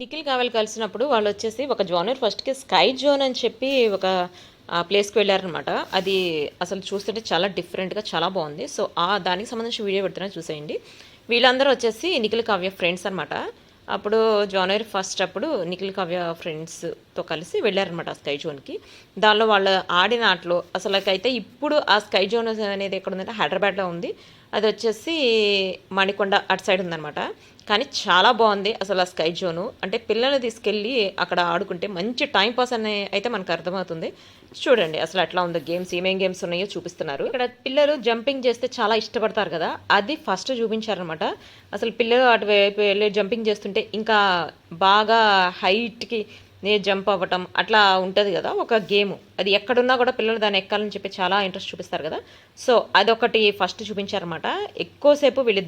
నిఖిల్ కావాలి కలిసినప్పుడు వాళ్ళు వచ్చేసి ఒక జోనర్ ఫస్ట్కి స్కై జోన్ అని చెప్పి ఒక ప్లేస్కి వెళ్ళారనమాట అది అసలు చూస్తుంటే చాలా డిఫరెంట్గా చాలా బాగుంది. సో ఆ దానికి సంబంధించిన వీడియో పెడుతున్నా చూసేయండి. వీళ్ళందరూ వచ్చేసి నిఖిల్ కావ్య ఫ్రెండ్స్ అనమాట అప్పుడు జనవరి ఫస్ట్ అప్పుడు నిఖిల్ కావ్య ఫ్రెండ్స్తో కలిసి వెళ్ళారనమాట ఆ స్కై జోన్కి. దానిలో వాళ్ళు ఆడిన ఆటలో అసలుకైతే ఇప్పుడు ఆ స్కై జోన్ అనేది ఎక్కడ ఉందంటే హైదరాబాద్లో ఉంది. అది వచ్చేసి మణికొండ అటు సైడ్ ఉందనమాట కానీ చాలా బాగుంది అసలు ఆ స్కై జోను. అంటే పిల్లల్ని తీసుకెళ్ళి అక్కడ ఆడుకుంటే మంచి టైం పాస్ అనే అయితే మనకు అర్థమవుతుంది. చూడండి అసలు ఎట్లా ఉందో గేమ్స్ ఏమేం గేమ్స్ ఉన్నాయో చూపిస్తున్నారు. ఇక్కడ పిల్లలు జంపింగ్ చేస్తే చాలా ఇష్టపడతారు కదా. అది ఫస్ట్ చూపించారనమాట అసలు పిల్లలు అటువైపు వెళ్ళి జంపింగ్ చేస్తుంటే ఇంకా బాగా హైట్కి నేను జంప్ అవ్వటం అట్లా ఉంటుంది కదా ఒక గేమ్. అది ఎక్కడున్నా కూడా పిల్లలు దాన్ని ఎక్కాలని చెప్పి చాలా ఇంట్రెస్ట్ చూపిస్తారు కదా. సో అదొకటి ఫస్ట్ చూపించారనమాట ఎక్కువసేపు వీళ్ళు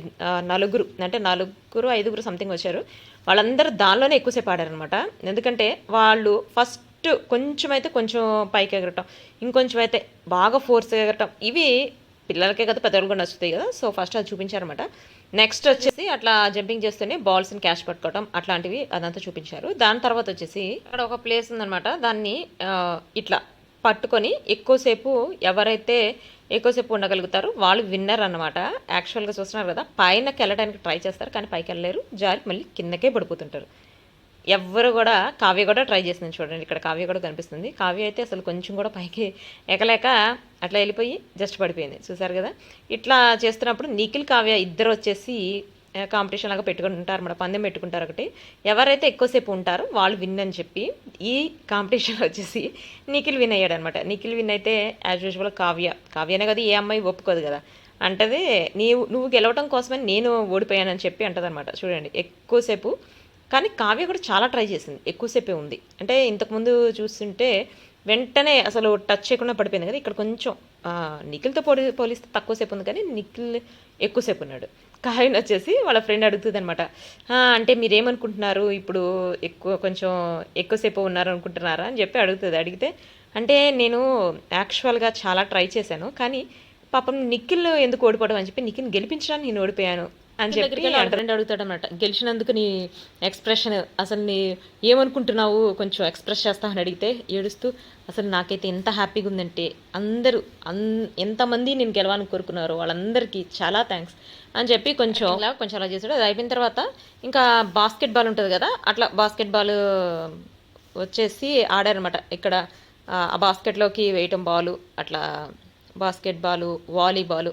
నలుగురు అంటే నలుగురు ఐదుగురు సంథింగ్ వచ్చారు. వాళ్ళందరూ దానిలోనే ఎక్కువసేపు ఆడారనమాట ఎందుకంటే వాళ్ళు ఫస్ట్ కొంచెం అయితే కొంచెం పైకి ఎగరటం ఇంకొంచెం అయితే బాగా ఫోర్స్ ఎగరటం. ఇవి పిల్లలకే కదా పెద్దవాళ్ళు కూడా నచ్చుతాయి కదా. సో ఫస్ట్ అది చూపించారనమాట నెక్స్ట్ వచ్చేసి అట్లా జంపింగ్ చేస్తూనే బాల్స్ని క్యాచ్ పట్టుకోవడం అట్లాంటివి అదంతా చూపించారు. దాని తర్వాత వచ్చేసి అక్కడ ఒక ప్లేస్ ఉందనమాట దాన్ని ఇట్లా పట్టుకొని ఎక్కువసేపు ఎవరైతే ఎక్కువసేపు ఉండగలుగుతారో వాళ్ళు విన్నర్ అన్నమాట. యాక్చువల్గా చూస్తున్నారు కదా పైనకి వెళ్ళడానికి ట్రై చేస్తారు కానీ పైకి వెళ్ళలేరు జారి మళ్ళీ కిందకే పడిపోతుంటారు. ఎవ్వరు కూడా కావ్య కూడా ట్రై చేసింది చూడండి. ఇక్కడ కావ్య కూడా కనిపిస్తుంది. కావ్య అయితే అసలు కొంచెం కూడా పైకి ఎగలేక అట్లా వెళ్ళిపోయి జస్ట్ పడిపోయింది. చూసారు కదా? ఇట్లా చేస్తున్నప్పుడు నిఖిల్ కావ్య ఇద్దరు వచ్చేసి కాంపిటీషన్ లాగా పెట్టుకుంటారు మన పందెం పెట్టుకుంటారు ఒకటి. ఎవరైతే ఎక్కువసేపు ఉంటారో వాళ్ళు విన్ అని చెప్పి ఈ కాంపిటీషన్ వచ్చేసి నిఖిల్ విన్ అయ్యాడు అనమాట నిఖిల్ విన్ అయితే యాజ్ యూజువల్ కావ్య. కావ్యనే కదా ఏ అమ్మాయి ఒప్పుకోదు కదా? అంటది నీవు నువ్వు గెలవడం కోసమని నేను ఓడిపోయానని చెప్పి అంటదనమాట చూడండి ఎక్కువసేపు కానీ కావ్య కూడా చాలా ట్రై చేసింది. ఎక్కువసేపే ఉంది. అంటే ఇంతకుముందు చూస్తుంటే వెంటనే అసలు టచ్ చేయకుండా పడిపోయింది కదా ఇక్కడ కొంచెం నిఖిల్తో పోలి పోలిస్తే తక్కువసేపు ఉంది కానీ నిఖిల్ ఎక్కువసేపు ఉన్నాడు. కావ్యం వచ్చేసి వాళ్ళ ఫ్రెండ్ అడుగుతుంది అనమాట అంటే మీరేమనుకుంటున్నారు? ఇప్పుడు ఎక్కువ కొంచెం ఎక్కువసేపు ఉన్నారు అనుకుంటున్నారా? అని చెప్పి అడుగుతుంది. అడిగితే అంటే నేను యాక్చువల్గా చాలా ట్రై చేశాను కానీ పాపం నిఖిల్ ఎందుకు ఓడిపోవడం? అని చెప్పి నిఖిల్ గెలిపించడానికి నేను ఓడిపోయాను. అని చెప్పి ఫ్రెండ్ అడుగుతాడు అనమాట గెలిచినందుకు నీ ఎక్స్ప్రెషన్ అసలు నీ ఏమనుకుంటున్నావు కొంచెం ఎక్స్ప్రెస్ చేస్తావని అడిగితే ఏడుస్తూ అసలు నాకైతే ఎంత హ్యాపీగా ఉందంటే అందరూ అన్ ఎంతమంది నేను గెలవాలని కోరుకున్నారో వాళ్ళందరికీ చాలా థ్యాంక్స్ అని చెప్పి కొంచెం ఇలా కొంచెం అలా చేసాడు అది అయిపోయిన తర్వాత ఇంకా బాస్కెట్ బాల్ ఉంటుంది కదా అట్లా బాస్కెట్ బాల్ వచ్చేసి ఆడారనమాట. ఇక్కడ ఆ బాస్కెట్లోకి వేయటం బాలు అట్లా బాస్కెట్ బాలు వాలీబాల్